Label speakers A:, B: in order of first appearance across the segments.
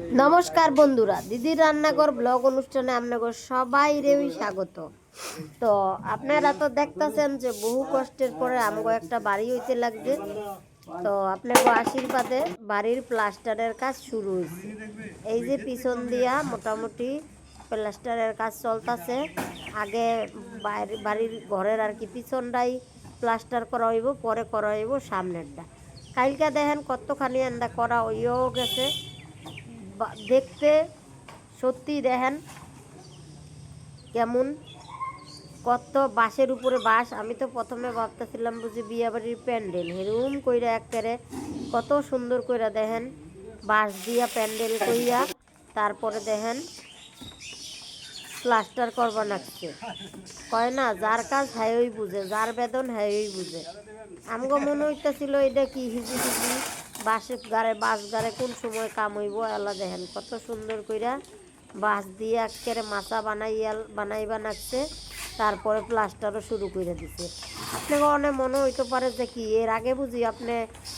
A: নমস্কার বন্ধুরা, দিদির রান্নাঘর ব্লগ অনুষ্ঠানে আপনাদের সবাই রেই স্বাগত। তো আপনারা তো দেখতেছেন যে বহু কষ্টের পরে আমগো একটা বাড়ি হইতে লাগছে তো আপনাকে আশীর্বাদে বাড়ির প্লাস্টারের কাজ শুরু হয়েছে এই যে পিছন দিয়া মোটামুটি প্লাস্টারের কাজ চলতেছে। আগে বাড়ির ঘরের আর কি পিছনটাই প্লাস্টার করা হইব, পরে করা হইব সামনেরটা। কালকে দেখেন কতখানি এন্দা করা হইও গেছে। দেখতে সত্যি দেখেন কেমন। কত বাঁশের উপরে বাঁশ, আমি তো প্রথমে ভাবতেছিলাম বুঝি বিয়ে বাড়ির প্যান্ডেল। হেরুম কইরা একেবারে কত সুন্দর কইরা দেখেন, বাঁশ দিয়া প্যান্ডেল কইরা তারপরে দেখেন প্লাস্টার করবা নাকছে কয় না, যার কাজ হ্যাঁই বুঝে, যার বেদন হ্যাঁই বুঝে। আমগো মনে হইতেছিল এটা কি হিজি হিজি বাঁশে গাড়ে, বাঁশ গাড়ে কোন সময় কাম হইব এলা দেখেন। কত সুন্দর কইরা বাঁশ দিয়ে একেবারে মাছা বানাইয়া বানাইবা নাকছে তারপরে প্লাস্টারও শুরু করে দিছে। আপনাকে অনেক মনে হইতে পারে যে কি, এর আগে বুঝি আপনি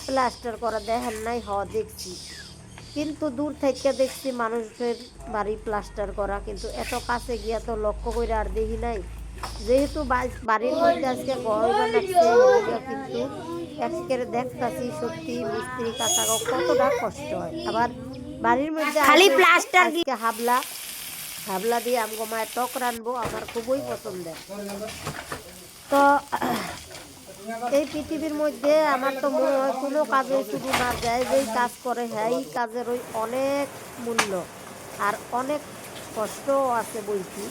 A: প্লাস্টার করা দেখেন নাই, হ, দেখছি। কিন্তু দূর থেকে দেখছি মানুষের বাড়ি প্লাস্টার করা, কিন্তু এত কাছে গিয়া তো লক্ষ্য করে আর দেখি নাই। যেহেতু বাড়ির মধ্যে আজকে বানাচ্ছে কিন্তু একেবারে দেখতাছি সত্যি মিস্ত্রি কাটা কতটা কষ্ট হয়। আবার বাড়ির মধ্যে
B: খালি plaster
A: আজকে হাবলা। হাবলা দিয়ে আমগো মায়ের টক রানবো আমার খুবই পছন্দের। তো এই পৃথিবীর মধ্যে আমার তো মনে হয় কোনো কাজে শুধু না যায় যেই কাজ করে হ্যাঁ এই কাজের ওই অনেক মূল্য আর অনেক কষ্টও আছে বইছি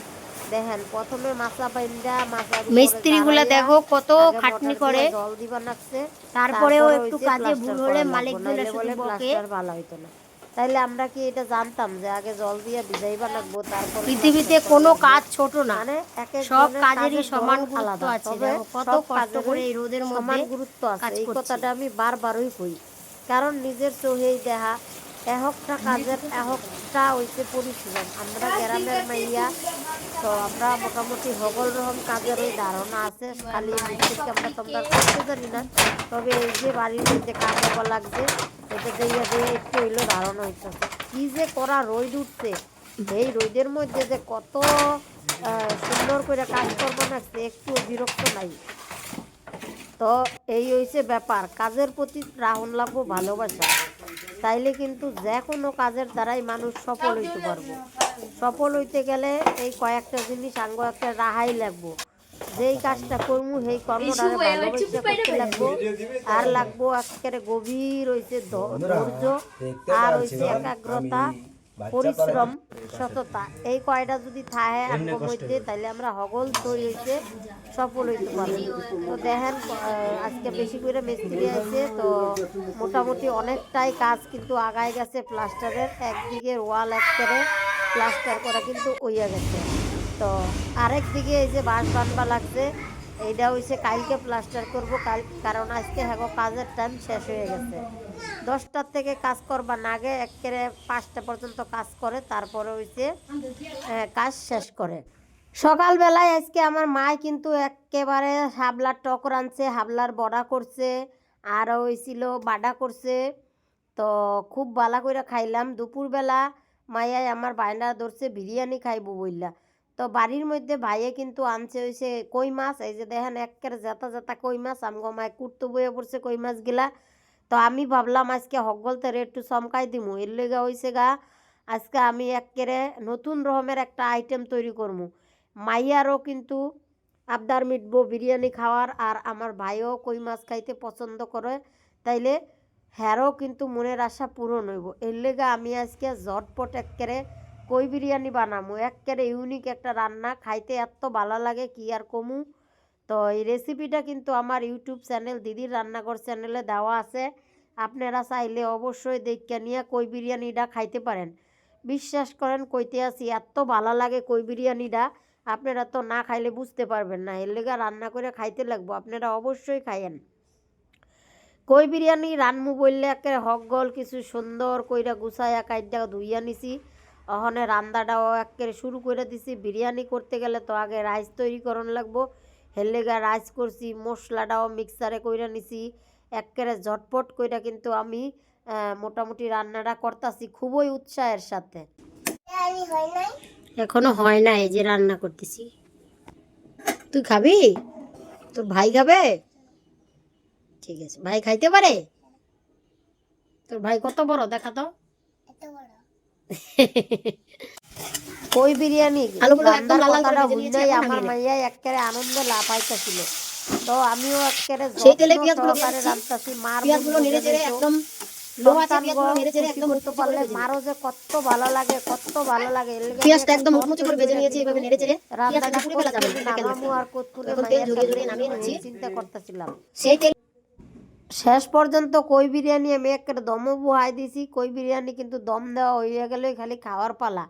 A: দেখেন প্রথমে মাছা বাইন্দা মাছা
B: মিস্ত্রিগুলা দেখো কত খাটনি করে।
A: জল দিবা লাগছে
B: তারপরেও একটু কাজে ভুল হলে মালিকগুলা শুধু বকে।
A: ভালো হইতো না। তাইলে আমরা কি এটা জানতাম যে আগে জল দিয়ে ভিজাইবা লাগবো তারপর
B: পৃথিবীতে কোনো কাজ ছোট না।
A: মানে এক এক
B: সব কাজেরই সমান গুরুত্ব আছে কত কষ্ট করে এই রোদের
A: সমান
B: মধ্যে
A: গুরুত্ব আছে। এই কথাটা আমি বারবারই কই। কারণ নিজের চোখেই দেখা এহকটা কাজের এহকটা হইছে পরিশ্রম আমরা গ্রামের মাইয়া তো আমরা মোটামুটি হগল রকম কাজের ওই ধারণা আছে। খালি মিস্ত্রিকে আমরা তোমরা করতে জানি না। তবে এই যে বাড়ির মধ্যে কাজ লাগছে, এটা দিয়ে দিয়ে একটু হইলেও ধারণা হইতেছে কি যে করা রোদ উঠছে, এই রোদের মধ্যে যে কত সুন্দর করে কাজ করব একটু বিরক্ত নাই। তো এই হইছে ব্যাপার। কাজের প্রতি রাহন লাগবো ভালোবাসা। তাইলে কিন্তু যে কোনো কাজের দ্বারাই মানুষ সফল হইতে পারব। সফল হইতে গেলে এই কয়েকটা জিনিস আঙ্গ একটা রাহাই লাগবো। যেই কাজটা করব সেই কর্মটা ভালোবাসা করতে লাগবো। আর লাগবো একেবারে গভীর হয়েছে ধ- ধৈর্য আর হয়েছে একাগ্রতা। পরিশ্রম সততা এই কয়টা যদি থাকে আমার মধ্যে তাহলে আমরা হগল তৈরি হইতে সফল হইতে পারব। তো দেখেন আজকে বেশি করে মিস্ত্রি আছে তো মোটামুটি অনেকটাই কাজ কিন্তু আগায় গেছে প্লাস্টারের একদিকে ওয়াল একবারে প্লাস্টার করা কিন্তু ওইয়া গেছে। তো আরেক দিকে এই যে বাঁশ বানবা লাগছে এইটা হইছে কালকে প্লাস্টার করব কাল কারণ আজকে হ্যাঁ কাজের টাইম শেষ হয়ে গেছে। দশটার থেকে কাজ করবার না আগে একেবারে পাঁচটা পর্যন্ত কাজ করে তারপরে আহ, কাজ শেষ করে। সকালবেলায় আজকে আমার মায় কিন্তু একেবারে হাবলার টক রানছে হাবলার বড়া করছে আর হইছিল বাডা করছে। তো খুব বালা করে খাইলাম। দুপুরবেলা মায়াই আমার বায়না ধরছে বিরিয়ানি খাইবো বললা তো বাড়ির মধ্যে ভাইয়ে কিন্তু আনছে হইছে কই মাছ, এই যে দেখেন একের জেতা জেতা কই মাছ, আমগো মায় কুটতে বয়ে পড়ছে কই মাছ গিলা তো আমি ভাবলাম আজকে হকগলতে একটু চমকাই দিমু, এর লেগা হইছে গা, আজকে আমি একেরে নতুন রকমের একটা আইটেম তৈরি করব মাইয়ারও কিন্তু আবদার মিটবো বিরিয়ানি খাওয়ার, আর আমার ভাইও কই মাছ খাইতে পছন্দ করে, তাইলে হ্যারও কিন্তু মনের আশা পূরণ হইব। এর লেগে আমি আজকে ঝটপট একেরে কই বিরিয়ানি বানামু? একেরে ইউনিক একটা রান্না, খাইতে এত ভালো লাগে, কি আর কমু? তো এই রেসিপিটা কিন্তু আমার ইউটিউব চ্যানেল, দিদির রান্নাঘর চ্যানেলে দেওয়া আছে। আপনারা চাইলে অবশ্যই দেখে নিয়ে কই বিরিয়ানিটা খাইতে পারেন। বিশ্বাস করেন, কইতে আসি এত ভালো লাগে কই বিরিয়ানিটা। আপনারা তো না খাইলে বুঝতে পারবেন না, এর লেগে রান্না করে খাইতে লাগবো, আপনারা অবশ্যই খাইয়েন। কই বিরিয়ানি রানমু বললে একে হক গল কিছু সুন্দর কইরা গুছাইয়া কাইডা ধুইয়া নিছি। ওখানে রান্দাটাও একেবারে শুরু করে দিছি। বিরিয়ানি করতে গেলে তো আগে রাইস তৈরি করন লাগবো। হেলেগা রাইস করছি, মশলাটাও মিক্সারে কইরা নিছি। একেবারে ঝটপট কইরা কিন্তু আমি মোটামুটি রান্নাটা করতেছি খুবই উৎসাহের সাথে।
B: এখনও হয় না এই যে রান্না করতেছি। তুই খাবি? তোর ভাই খাবে? ঠিক আছে, ভাই খাইতে পারে? তোর ভাই কত বড়? দেখা তো।
A: কই বিরিয়ানি? কথাটা আমার মাইয়া একেবারে আনন্দে লাফাইতেছিল। তো আমিও একেবারে
B: সেই তেলে পেঁয়াজগুলো।
A: রান্তাছি মার
B: পেঁয়াজগুলো নেড়ে চেড়ে একদম
A: কত ভালো লাগে কত ভালো লাগে
B: পেঁয়াজটা একদম মুচমুচে করে ভেজে নিয়েছি এভাবে নেড়ে চেড়ে। পেঁয়াজটা পুড়ে ফেলা যাবে এখন তেল ঝরিয়ে ঝরিয়ে নামিয়ে নিচ্ছি।
A: চিন্তা করতেছিলাম।
B: সেই তেল
A: শেষ পর্যন্ত কই বিরিয়ানি আমি একটা দমও বুহাই দিছি, কই বিরিয়ানি কিন্তু দম দেওয়া হয়ে গেলে খালি খাওয়ার পালা।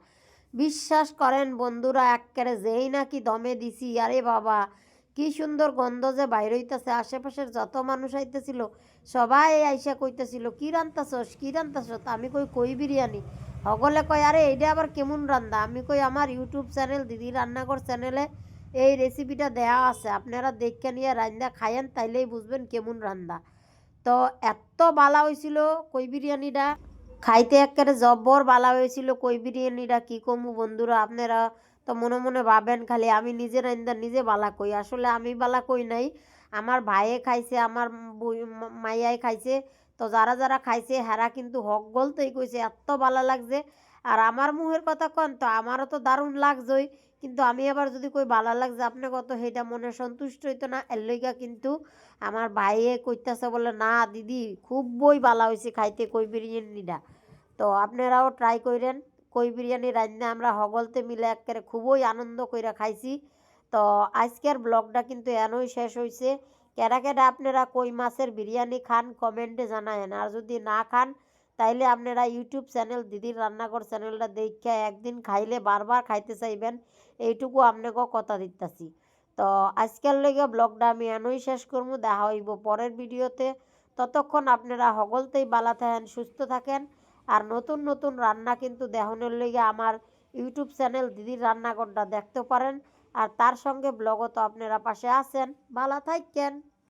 A: বিশ্বাস করেন বন্ধুরা একেবারে যেই নাকি দমে দিছি, আরে বাবা, কি সুন্দর গন্ধ যে বাইর হইতেছে, আশেপাশের যত মানুষ আইতেছিল, সবাই আইসা কইতেছিল, কি রান্তাছস কি রান্তাছস? আমি কই কই বিরিয়ানি? সকলে কয়, আরে এইটা আবার কেমন রান্দা? আমি কই, আমার ইউটিউব চ্যানেল, দিদি রান্নাঘর চ্যানেলে এই রেসিপিটা দেয়া আছে, আপনারা দেখে নিয়ে রান্দা খায়েন তাইলেই বুঝবেন কেমন রান্দা। তো এত বালা হয়েছিল কই বিরিয়ানিটা? খাইতে একেবারে জব্বর বালা হয়েছিল কই বিরিয়ানিটা, কি কমু বন্ধুরা আপনারা তো মনে মনে ভাবেন খালি আমি নিজে রান্দা নিজে বালা কই। আসলে আমি বালা কই নাই, আমার ভাইয়ে খাইছে, আমার মাইয়াই খাইছে, তো যারা যারা খাইছে হেরা কিন্তু হক গলতেই কইছে এত বালা লাগছে। আর আমার মুহের কথা কন তো আমারও তো দারুণ লাগছই কিন্তু আমি আবার যদি কই ভালো লাগছে আপনি কত? সেইটা মনে সন্তুষ্ট হইতো না। এর লইগা কিন্তু আমার ভাইয়ে কইতাছে বলে, না দিদি, খুব বই ভালো হয়েছে খাইতে কই বিরিয়ানিটা। তো আপনারাও ট্রাই করেন কই বিরিয়ানি রান্না আমরা হগলতে মিলে একেবারে খুবই আনন্দ কইরা খাইছি। তো আজকের ব্লগটা কিন্তু এনই শেষ হয়েছে কেডা কেডা আপনারা কই মাছের বিরিয়ানি খান, কমেন্টে জানায়েন। আর যদি না খান তাইলে আপনারা ইউটিউব চ্যানেল দিদির রান্নাঘর চ্যানেলটা দেখে একদিন খাইলে বারবার খাইতে চাইবেন, এইটুকু আপনাকেও কথা দিতেছি। তো আজকের লেগে ব্লগটা আমি এনই শেষ করব, দেখা হইব পরের ভিডিওতে। ততক্ষণ আপনারা হগলতেই বালা থাকেন, সুস্থ থাকেন। আর নতুন নতুন রান্না কিন্তু দেহনের লেগে আমার ইউটিউব চ্যানেল দিদির রান্নাঘরটা দেখতে পারেন। আর তার সঙ্গে ব্লগও তো আপনারা পাশে আছেন। ভালো থাকেন